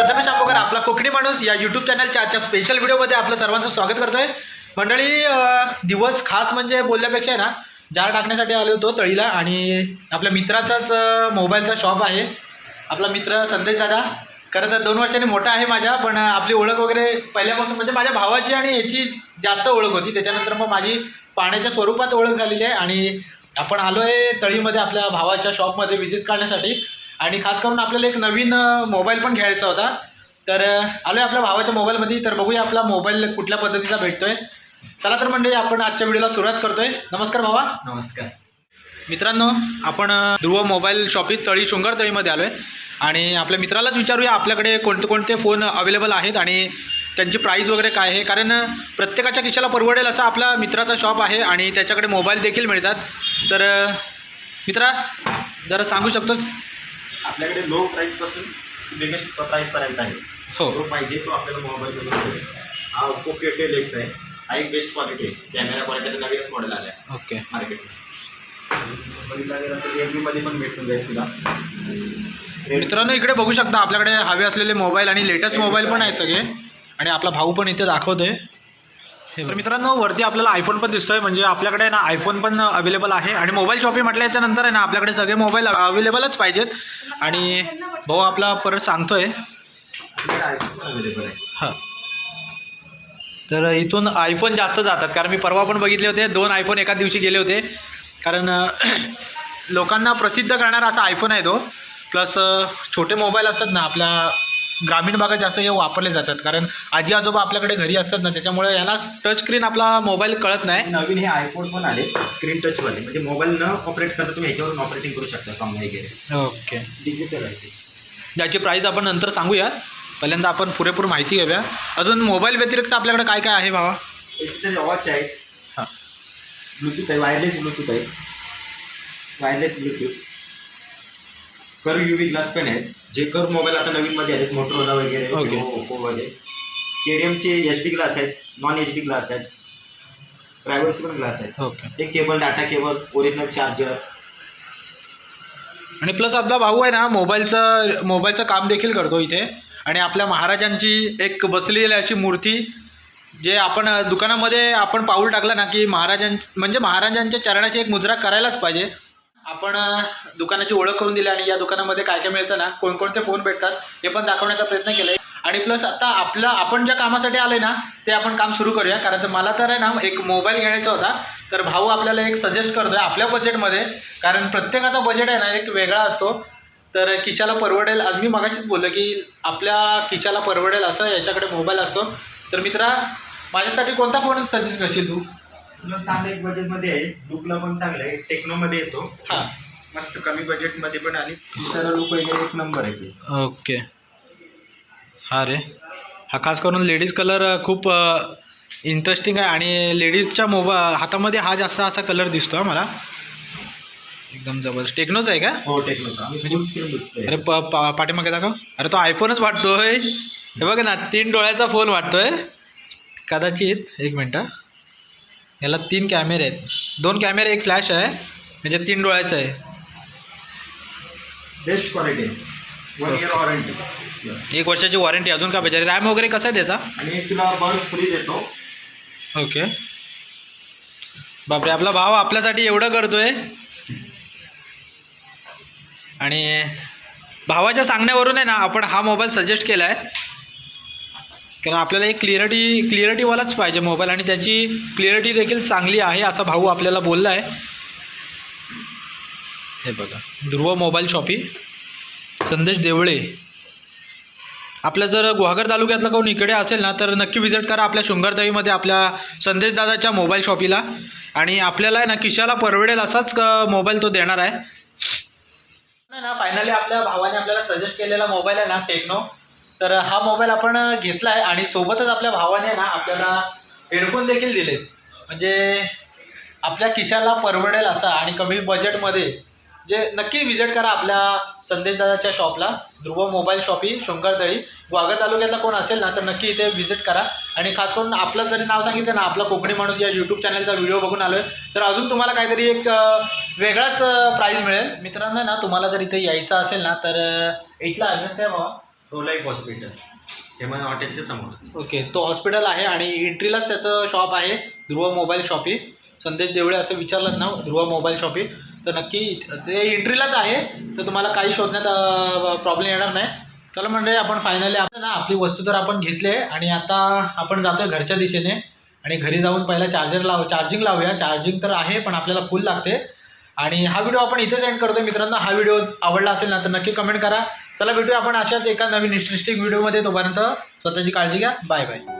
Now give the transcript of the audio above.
प्रथमेश आंबोकर आपला कोकणी माणूस या यूट्यूब चॅनलच्या आजच्या स्पेशल व्हिडिओमध्ये आपलं सर्वांचं स्वागत करतोय. मंडळी दिवस खास म्हणजे बोलल्यापेक्षा आहे ना जार टाकण्यासाठी आलो होतो तळीला आणि आपल्या मित्राचाच मोबाईलचा शॉप आहे. आपला मित्र संदेश दादा खरं तर दोन वर्षांनी मोठा आहे माझ्या पण आपली ओळख वगैरे पहिल्यापासून म्हणजे माझ्या भावाची आणि याची जास्त ओळख होती. त्याच्यानंतर मग माझी पाण्याच्या स्वरूपात ओळख झालेली आहे आणि आपण आलो आहे तळीमध्ये आपल्या भावाच्या शॉपमध्ये व्हिजिट करण्यासाठी. आणि खास करून आपल्याला एक नवीन मोबाईल पण घ्यायचा होता. तर अ, आलोय आपल्या भावाच्या मोबाईलमध्ये तर बघूया आपला मोबाईल कुठल्या पद्धतीचा भेटतोय. चला तर म्हणजे आपण आजच्या व्हिडिओला सुरुवात करतोय. नमस्कार भावा. नमस्कार. मित्रांनो आपण ध्रुव मोबाईल शॉपी तळी शृंगार तळीमध्ये आलो आहे आणि आपल्या मित्रालाच विचारूया आपल्याकडे कोणते कोणते फोन अवेलेबल आहेत आणि त्यांची प्राईस वगैरे काय आहे? कारण प्रत्येकाच्या खिशाला परवडेल असा आपला मित्राचा शॉप आहे आणि त्याच्याकडे मोबाईल देखील मिळतात. तर मित्रा जरा सांगू शकतोस? आपल्याकडे लो प्राईसपासून बिगेस्ट प्राईस पर्यंत आहे. हो. जो पाहिजे तो आपल्याला मोबाईल मिळून जाईल. हा ओप्पो के टेल एक्स आहे. हा एक बेस्ट क्वालिटी आहे. कॅमेरा क्वालिटी नवीनच मॉडेल आला आहे ओके मार्केटमध्ये बघितला गेला तर रिअलमीमध्ये पण भेटून जाईल तुला. मित्रांनो इकडे बघू शकता आपल्याकडे हवे असलेले मोबाईल आणि लेटेस्ट मोबाईल पण आहेत सगळे. आणि आपला भाऊ पण इथे दाखवतोय. तर मित्रांनो वरती आपल्याला आयफोन पण दिसतोय. म्हणजे आपल्याकडे ना आयफोन पण अवेलेबल आहे. आणि मोबाईल शॉपिंग म्हटल्याच्या नंतर आहे ना आपल्याकडे सगळे मोबाईल अवेलेबलच पाहिजेत. आणि भाऊ आपला परत सांगतोय. अवेलेबल आहे. हां. तर इथून आयफोन जास्त जातात. कारण मी परवा पण बघितले होते. दोन आयफोन एकाच दिवशी गेले होते. कारण लोकांना प्रसिद्ध करणारा असा आयफोन आहे तो. प्लस छोटे मोबाईल असतात ना आपल्या ग्रामीण भागात जास्त हे वापरले जातात. कारण आजी आजोबा आपल्याकडे घरी असतात ना त्याच्यामुळे यांना टच स्क्रीन आपला मोबाईल कळत नाही. नवीन हे आयफोन पण आले स्क्रीन टचवाले म्हणजे मोबाईल न ऑपरेट करता तुम्ही ह्याच्यावरून ऑपरेटिंग करू शकता सॉंग वगैरे. ओके डिजिटल आहे ते. याची प्राईस आपण नंतर सांगूयात. पहिल्यांदा आपण पुरेपूर माहिती घेऊया. अजून मोबाईल व्यतिरिक्त आपल्याकडे काय काय आहे भावा? याचे वॉच आहेत हां. ब्लूटूथ आहे वायरलेस ब्लूटूथ आहे. वायरलेस ब्लूटूथ कर यू व्ही ग्लास पेन आहेत. जे कर मोबाईल आता नवीनमध्ये आहेत मोटरोला वगैरे Okay. ओप्पो वगैरे के डी एमचे एच डी ग्लास आहेत नॉन एच डी ग्लास आहेत प्रायव्हरचे पण ग्लास आहेत. ओके एक cable data cable original charger आणि प्लस आपला भाऊ आहे ना मोबाईलचं मोबाईलचं काम देखील करतो इथे. आणि आपल्या महाराजांची एक बसलेली अशी मूर्ती जे आपण अ, दुकानामध्ये आपण पाऊल टाकलं ना की महाराजां म्हणजे महाराजांच्या चरणाची एक मुद्रा करायलाच पाहिजे. आपण दुकानाची ओळख करून दिली आणि या दुकानामध्ये काय काय मिळतं ना कोणकोणते फोन भेटतात हे पण दाखवण्याचा प्रयत्न केला आणि प्लस आता आपलं आपण ज्या कामासाठी आलो ना ते आपण काम सुरू करूया कारण तर मला तर आहे ना एक मोबाईल घ्यायचा होता. तर भाऊ आपल्याला एक सजेस्ट करतोय आपल्या बजेटमध्ये कारण प्रत्येकाचा बजेट आहे ना एक वेगळा असतो. तर किचाला परवडेल आज मी मगाशीच बोललो की आपल्या किचाला परवडेल असं याच्याकडे मोबाईल असतो. तर मित्रा माझ्यासाठी कोणता फोन सजेस्ट करशील तू? चांगलं एक बजेटमध्ये आहे. लुकला पण चांगलं आहे. टेक्नोमध्ये येतो. हां. मस्त कमी बजेटमध्ये पण आणि दिसायला लुक वगैरे एक नंबर आहे ओके. हा रे. हा खास करून लेडीज कलर खूप इंटरेस्टिंग आहे. आणि लेडीजच्या मोबा हातामध्ये हा जास्त असा कलर दिसतो हा मला. एकदम जबरदस्त. टेक्नोच आहे का? हो टेक्नोचा आणि अरे प पा पाठीमागे दाखव. अरे तो आयफोनच वाटतोय. हे बघ ना तीन डोळ्याचा फोन वाटतोय. कदाचित एक मिनटं. याला तीन कॅमेरे आहेत. दोन कॅमेरे एक फ्लॅश आहे. म्हणजे तीन डोळ्याचं आहे. Best quality one year warranty एक वर्षाची वॉरंटी अजून का पाहिजे रॅम वगैरे कसा आहे त्याचा? आणि तुला बल्ब फ्री देतो. ओके बापरे आपला भाव आपल्यासाठी एवढं करतोय. आणि भावाच्या सांगण्यावरून आहे ना आपण हा मोबाईल सजेस्ट केला आहे कारण आपल्याला एक क्लिअरिटी क्लिअरिटीवालाच पाहिजे मोबाईल आणि त्याची क्लिअरिटी देखील चांगली आहे असा भाऊ आपल्याला बोलला आहे हे बघा ध्रुव मोबाईल शॉपी संदेश देवळे. आपल्या जर गुहागर तालुक्यातला कोण इकडे असेल ना तर नक्की विजिट करा आपल्या शृंगारताईमध्ये आपल्या संदेश दादाच्या मोबाईल शॉपीला आणि आपल्याला आहे ना किशाला परवडेल असाच क- मोबाईल तो देणार आहे. नाही ना फायनली आपल्या भावाने आपल्याला सजेस्ट केलेला मोबाईल आहे ना टेक्नो तर हा मोबाईल आपण घेतला आहे आणि सोबतच आपल्या भावाने ना आपल्याला हेडफोन देखील दिले. म्हणजे आपल्या खिशाला परवडेल असा आणि कमी बजेटमध्ये जे नक्की विजिट करा आपल्या संदेश दादाच्या शॉपला. ध्रुव मोबाईल शॉप ही शंकरतळी वाघा तालुक्यातला कोण असेल ना तर नक्की इथे व्हिजिट करा. आणि खास करून आपलं जरी नाव सांगितलं ना आपला कोकणी माणूस या यूट्यूब चॅनलचा व्हिडिओ बघून आलोय तर अजून तुम्हाला काहीतरी एक वेगळाच प्राईज मिळेल. मित्रांनो ना तुम्हाला जर इथे यायचं असेल ना तर इथला ॲड्रेस आहे बाबा प्रो लाईफ हॉस्पिटल. हेमन हॉटेलच्या समोर. ओके तो हॉस्पिटल आहे आणि एंट्रीलाच त्याचं शॉप आहे ध्रुव मोबाईल शॉपी. संदेश देवळे असं विचारलं ना ध्रुव मोबाईल शॉपी. तर नक्की ते एंट्रीलाच आहे तर तुम्हाला काही शोधण्यात प्रॉब्लेम येणार नाही. चला म्हणजे आपण फायनली आपण ना आपली वस्तू तर आपण घेतली आहे आणि आता आपण जातोय घरच्या दिशेने. आणि घरी जाऊन पहिला चार्जर लाव चार्जिंग लावूया. चार्जिंग तर आहे पण आपल्याला फुल लागते. आणि हा व्हिडिओ आपण इथेच एंड करतो मित्रांनो हा व्हिडिओ आवडला असेल ना तर नक्की कमेंट करा. चला भेटूया आपण अशाच एका नवीन इंटरेस्टिंग व्हिडिओमध्ये तोपर्यंत स्वतःची काळजी घ्या. Bye bye